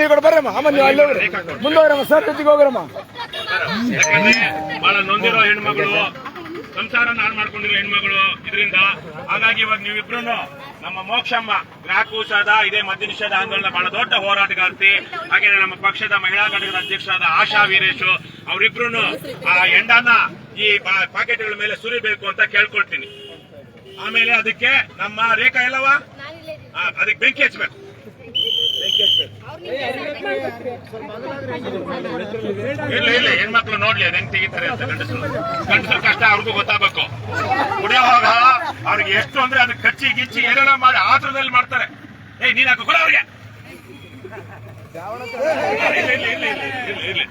ನೀವು ಕೂಡ ಬರ್ರಮ್ಮ ಅಮ್ಮ ನೀವು ಅಲ್ಲಿ ಹೋಗ್ರಿ ಮುಂದೆ ಹೋಗ್ರಮ್ಮ. ಸರ್ ಜೊತೆಗೆ ಹೋಗ್ರಮ್ಮ ಯಾಕಂದ್ರೆ ಬಹಳ ನೊಂದಿರೋ ಹೆಣ್ಮಗಳು ಸಂಸಾರ ಹಾಳು ಮಾಡ್ಕೊಂಡಿರೋ ಹೆಣ್ಮಗಳು ಇದರಿಂದ. ಹಾಗಾಗಿ ಇವಾಗ ನೀವಿಬ್ರು ನಮ್ಮ ಮೋಕ್ಷಮ್ಮ ಗ್ರಾಹಕೋತ್ಸವದ ಇದೇ ಮದ್ಯ ನಿಷೇಧ ಆಂದೋಲನ ಬಹಳ ದೊಡ್ಡ ಹೋರಾಟಗಾರ್ತಿ. ಹಾಗೆ ನಮ್ಮ ಪಕ್ಷದ ಮಹಿಳಾ ಘಟಕದ ಅಧ್ಯಕ್ಷರಾದ ಆಶಾ ವೀರೇಶು ಅವರಿಬ್ರು ಆ ಎಂಡನ ಈ ಪಾಕೆಟ್ಗಳ ಮೇಲೆ ಸುರಿಬೇಕು ಅಂತ ಕೇಳ್ಕೊಳ್ತೀನಿ. ಆಮೇಲೆ ಅದಕ್ಕೆ ನಮ್ಮ ರೇಖಾ ಎಲ್ಲವಾ? ಆ, ಅದಕ್ಕೆ ಬೆಂಕಿ ಹಚ್ಚಬೇಕು ಬೆಂಕಿ ಹಚ್ಬೇಕು. ಇಲ್ಲ ಇಲ್ಲ ಹೆಣ್ಮಕ್ಳು ನೋಡ್ಲಿ ಅದ್ ಹೆಂಗ್ ತೆಗಿತಾರೆ ಅಂತ ಗಂಡಸರು. ಗಂಡಸರು ಕಷ್ಟ ಅವ್ರಿಗೂ ಗೊತ್ತಾಗಬೇಕು. ಕುಡಿಯೋವಾಗ ಅವ್ರಿಗೆ ಎಷ್ಟು ಅಂದ್ರೆ ಅದ್ ಕಚ್ಚಿ ಗಿಚ್ಚಿ ಏನೇನೋ ಮಾಡಿ ಆತ್ರದಲ್ಲಿ ಮಾಡ್ತಾರೆ. ಏ ನೀನ್ ಹಾಕೋ ಕೊಡ ಅವ್ರಿಗೆ. ಇಲ್ಲ, ಇಲ್ಲ, ಇಲ್ಲ, ಇಲ್ಲ, ಇಲ್ಲ.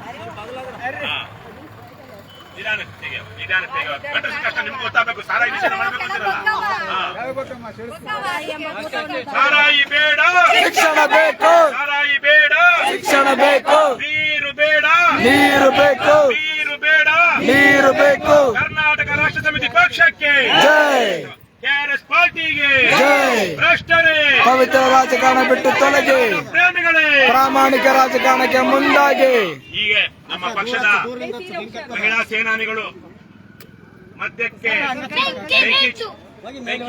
ನಿಧಾನಕ್ಕೆ ತೆಗೆಯೋ ನಿಧಾನಕ್ಕೆ ತೆಗೆಯೋ ಗಂಡಸರ ಕಷ್ಟ ನಿಮ್ಗೆ ಗೊತ್ತಾಗಬೇಕು. ಸಾರಾಯಿ ನಿಷೇಧ ಮಾಡಬೇಕು ಅಂತಿರಲ್ಲ. ಸಾರಾಯಿ ಬೇಡ. ಶಿಕ್ಷಣ ಬೇಕು. ಸಾರಾಯಿ ಬೇಡ. ಶಿಕ್ಷಣ ಬೇಕು. ನೀರು ಬೇಡ. ನೀರು ಬೇಕು. ನೀರು ಬೇಡ. ನೀರು ಬೇಕು. ಕರ್ನಾಟಕ ರಾಷ್ಟ್ರ ಸಮಿತಿ ಪಕ್ಷಕ್ಕೆ. ಜೈ. ಕೆಆರ್ಎಸ್ ಪಾರ್ಟಿಗೆ ಭ್ರಷ್ಟರೇ. ಪವಿತ್ರ ರಾಜಕಾರಣ ಬಿಟ್ಟು ತೊಲಗಿ. ಪ್ರೇಮಿಗಳೇ ಪ್ರಾಮಾಣಿಕ ರಾಜಕಾರಣಕ್ಕೆ ಮುಂದಾಗಿ. ಹೀಗೆ ನಮ್ಮ ಪಕ್ಷದ ಮಹಿಳಾ ಸೇನಾನಿಗಳು ಮದ್ಯಕ್ಕೆ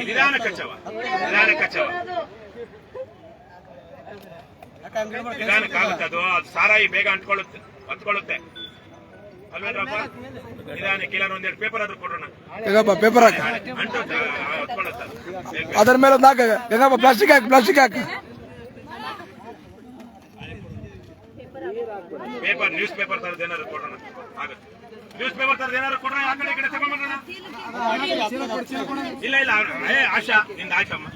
ನಿಧಾನ ಕಚ್ಚವ ನಿಧಾನ ಕಚ್ಚವ. ನಿಧಾನಕ್ಕಾಗುತ್ತೆ ಅದು ಅದು ಸಾರಾಯಿ ಬೇಗ ಅಂಟ್ಕೊಳ್ಳುತ್ತೆ ಹತ್ಕೊಳ್ಳುತ್ತೆ. ಅಲ್ವೇನ್ರಪ್ಪ ನಿಧಾನಕ್ಕೆ ಇಲ್ಲ ಒಂದೆರಡು ಪೇಪರ್ ಆದ್ರೂ ಕೊಡೋಣ. ಗಂಗಪ್ಪ ಪೇಪರ್ ಹಾಕ. ಅದ್ರ ಮೇಲೆ ಒಂದು ಹಾಕ. ಗಂಗಪ್ಪ ಪ್ಲಾಸ್ಟಿಕ್ ಹಾಕಿ ಪ್ಲಾಸ್ಟಿಕ್ ಹಾಕಿ. ಪೇಪರ್ ನ್ಯೂಸ್ ಪೇಪರ್ ತರದ್ ಏನಾದ್ರು ಕೊಡೋಣ. ಆಗುತ್ತೆ. ನ್ಯೂಸ್ ಪೇಪರ್ ತರದ್ ಏನಾದ್ರು ಕೊಡೋಣ ಆ ಕಡೆ ಈ ಕಡೆ ತಗೊಂಡ್ಬರೋಣ ಇಲ್ಲ ಇಲ್ಲ ಏ ಆಶಾ ನಿಂದ ಆಯ್ತಮ್ಮ.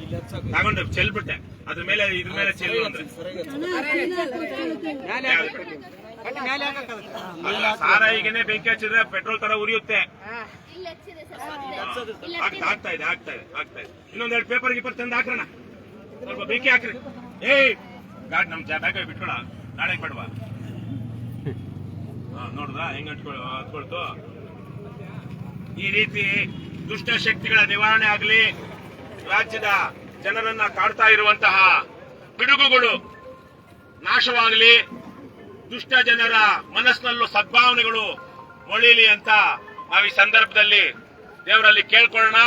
ತಗೊಂಡು ಚೆಲ್ಬಿಟ್ಟೆ. ಅದ್ರ ಮೇಲೆ ಇದ್ರ ಮೇಲೆ ಚೆಲ್ಲು ಅಂದ್ರೆ. ಸಾರಾಯಿಗೆನೆ ಬೆಂಕಿ ಹಚ್ಚಿದ್ರೆ ಪೆಟ್ರೋಲ್ ತರ ಉರಿಯುತ್ತೆ. ಆಗ್ತಾ ಇದೆ ಆಗ್ತಾ ಇದೆ ಆಗ್ತಾ ಇದೆ. ಇನ್ನೊಂದೆರಡು ಪೇಪರ್ ಗೀಪರ್ ತಂದು ಹಾಕ್ರಣ. ಸ್ವಲ್ಪ ಬೆಂಕಿ ಹಾಕ್ರಿ. ಏಯ್! ಗಾಡ್ ನಮ್ ಬ್ಯಾಗ್ ಬಿಟ್ಕೊಳ. ನಾಳೆ ಬೇಡವಾ. ನೋಡ್ದ? ನೋಡಿದ್ರಾ ಹೆಂಗ್ ಅಂಟ್ಕೊಳ್ ಹತ್ಕೊಳ್ತು ಈ ರೀತಿ ದುಷ್ಟ ಶಕ್ತಿಗಳ ನಿವಾರಣೆ ಆಗಲಿ. ರಾಜ್ಯದ ಜನರನ್ನ ಕಾಡ್ತಾ ಇರುವಂತಹ ಪಿಡುಗುಗಳು ನಾಶವಾಗಲಿ. ದುಷ್ಟ ಜನರ ಮನಸ್ಸಿನಲ್ಲೂ ಸದ್ಭಾವನೆಗಳು ಮೊಳಿಲಿ ಅಂತ ನಾವು ಈ ಸಂದರ್ಭದಲ್ಲಿ ದೇವರಲ್ಲಿ ಕೇಳ್ಕೊಳ್ಳೋಣ.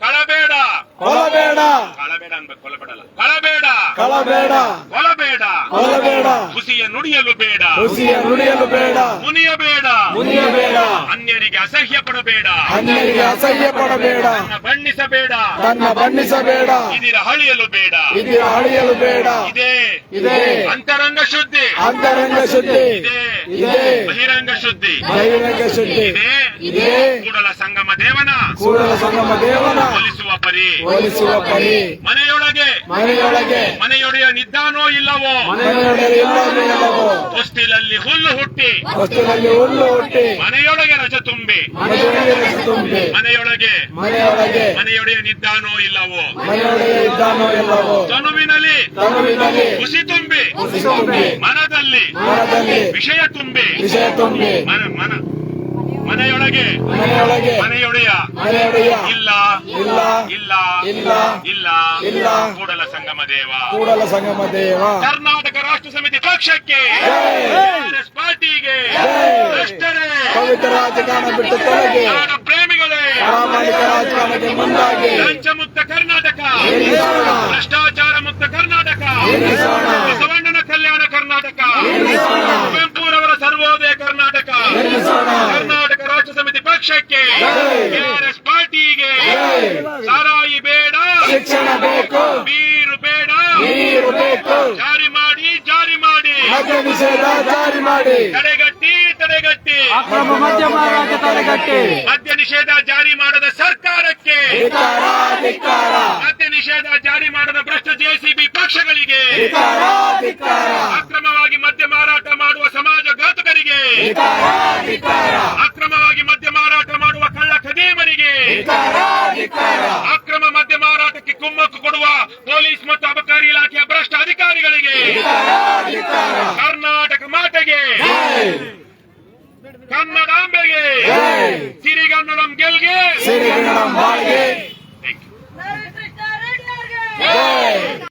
ಕಳಬೇಡ. ಕೊಲಬೇಡ. ಕಳಬೇಡ ಅನ್ಬೇಕು ಕೊಲಬೇಡಲ್ಲ ಕಳಬೇಡ. ಕಳಬೇಡ ಕೊಲಬೇಡ. ಕೊಲಬೇಡ. ಹುಸಿಯ ನುಡಿಯಲು ಬೇಡ. ಹುಸಿಯ ನುಡಿಯಲು ಬೇಡ. ಮುನಿಯಬೇಡ. ಮುನಿಯಬೇಡ. ಅನ್ಯರಿಗೆ ಅಸಹ್ಯ ಪಡಬೇಡ. ಅನ್ಯರಿಗೆ ಅಸಹ್ಯ ಪಡಬೇಡ. ತನ್ನ ಬಣ್ಣಿಸಬೇಡ. ತನ್ನ ಬಣ್ಣಿಸಬೇಡ. ಇದಿರ ಹಳಿಯಲು ಬೇಡ. ಇದರ ಹಳಿಯಲು ಬೇಡ. ಇದೇ. ಇದೇ. ಅಂತರಂಗ ಶುದ್ಧಿ. ಅಂತರಂಗ ಶುದ್ಧಿ. ಇದೇ. ಇದೇ. ಬಹಿರಂಗ ಶುದ್ಧಿ. ಬಹಿರಂಗ ಶುದ್ಧಿ. ಇದೇ. ಇದೇ. ಕೂಡಲ ಸಂಗಮ ದೇವನ ಸಂಗಮ ದೇವನ ಹೋಲಿಸುವ ಪರಿ. ಹೋಲಿಸುವ ಪರಿ. ಮನೆಯೊಳಗೆ. ಮನೆಯೊಳಗೆ. ಮನೆಯೊಡೆಯ ನಿದ್ದಾನೋ ಇಲ್ಲವೋ? ಮನೆಯೊಳಗೆ ಎಲ್ಲವೋ ಹೊಸ್ತಿಲಲ್ಲಿ ಹುಲ್ಲು ಹುಟ್ಟಿ. ಹೊಸ್ತಿಲಲ್ಲಿ ಹುಲ್ಲು ಹುಟ್ಟಿ. ಮನೆಯೊಳಗೆ ರಜ ತುಂಬಿ. ಮನೆಯೊಳಗೆ ತುಂಬಿ. ಮನೆಯೊಳಗೆ. ಮನೆಯೊಳಗೆ. ಮನೆಯೊಡೆಯ ನಿದ್ದಾನೋ ಇಲ್ಲವೋ? ಮನೆಯೊಡೆಯ ನಿಧಾನೋ ಇಲ್ಲವೋ? ತನುವಿನಲ್ಲಿ. ತನುವಿನಲ್ಲಿ. ಹುಸಿ ತುಂಬಿ. ಹುಸಿ ತುಂಬಿ. ಮನದಲ್ಲಿ. ಮನದಲ್ಲಿ. ವಿಷಯ ತುಂಬಿ. ವಿಷಯ ತುಂಬಿ. ಮನ ಮನ ಮನೆಯೊಳಗೆ. ಮನೆಯೊಳಗೆ. ಮನೆಯೊಡೆಯ. ಮನೆಯೊಡೆಯ. ಇಲ್ಲ. ಇಲ್ಲ. ಇಲ್ಲ. ಇಲ್ಲ. ಇಲ್ಲ. ಇಲ್ಲ. ಕೂಡಲ ಸಂಗಮ ದೇವ. ಕೂಡಲ ಸಂಗಮ ದೇವ. ಕರ್ನಾಟಕ ರಾಷ್ಟ್ರ ಸಮಿತಿ ಪಕ್ಷಕ್ಕೆ. ಕಾಂಗ್ರೆಸ್ ಪಾರ್ಟಿಗೆ. ಭ್ರಷ್ಟರೇ ಪವಿತ್ರ ರಾಜಕಾರಣ ಬಿಟ್ಟು ತೊಲಗಿ. ಪ್ರೇಮಿಗಳೇ. ಪ್ರಾಮಾಣಿಕ ರಾಜಕಾರಣಕ್ಕೆ ಮುಂದಾಗಿ. ಲಂಚ ಮುಕ್ತ ಕರ್ನಾಟಕ. ಭ್ರಷ್ಟಾಚಾರ ಮುಕ್ತ ಕರ್ನಾಟಕ ಎನ್ನಿಸೋಣ. ಬಸವಣ್ಣನ ಕಲ್ಯಾಣ ಕರ್ನಾಟಕ ಎನ್ನಿಸೋಣ. ಕುವೆಂಪುರವರ ಸರ್ವೋದಯ ಕರ್ನಾಟಕ ಎನ್ನಿಸೋಣ. ಕರ್ನಾಟಕ ರಾಷ್ಟ್ರ ಸಮಿತಿ ಪಕ್ಷಕ್ಕೆ ಕೆಆರ್ಎಸ್ ಪಾರ್ಟಿಗೆ. ಸಾರಾಯಿ ಬೇಡ. ಶಿಕ್ಷಣ ಬೇಕು. ನೀರು ಬೇಡ. ನೀರು ಬೇಕು. ಜಾರಿ ಮಾಡಿ ಜಾರಿ ಮಾಡಿ. ನಿಷೇಧ ಜಾರಿ ಮಾಡಿ. ತಡೆಗಟ್ಟಿ ತಡೆಗಟ್ಟಿ. ಅಕ್ರಮ ಮದ್ಯ ಮಾರಾಟ ತಡೆಗಟ್ಟಿ. ಮದ್ಯ ನಿಷೇಧ ಜಾರಿ ಮಾಡದ ಸರ್ಕಾರಕ್ಕೆ. ಮದ್ಯ ನಿಷೇಧ ಜಾರಿ ಮಾಡದ ಭ್ರಷ್ಟ ಜೆಸಿಬಿ ಪಕ್ಷಗಳಿಗೆ. ಅಕ್ರಮವಾಗಿ ಮದ್ಯ ಮಾರಾಟ ಮಾಡುವ ಸಮಾಜ ಘಾತಕರಿಗೆ. ಅಕ್ರಮ ಮದ್ಯ ಮಾರಾಟಕ್ಕೆ ಕುಮ್ಮಕ್ಕು ಕೊಡುವ ಪೊಲೀಸ್ ಮತ್ತು ಅಬಕಾರಿ ಇಲಾಖೆಯ ಭ್ರಷ್ಟ ಅಧಿಕಾರಿಗಳಿಗೆ. ಕರ್ನಾಟಕ ಮಾತೆಗೆ. ಕನ್ನಡಾಂಬೆಗೆ. ಸಿರಿಗನ್ನಡಂ ಗೆಲ್ಗೆ.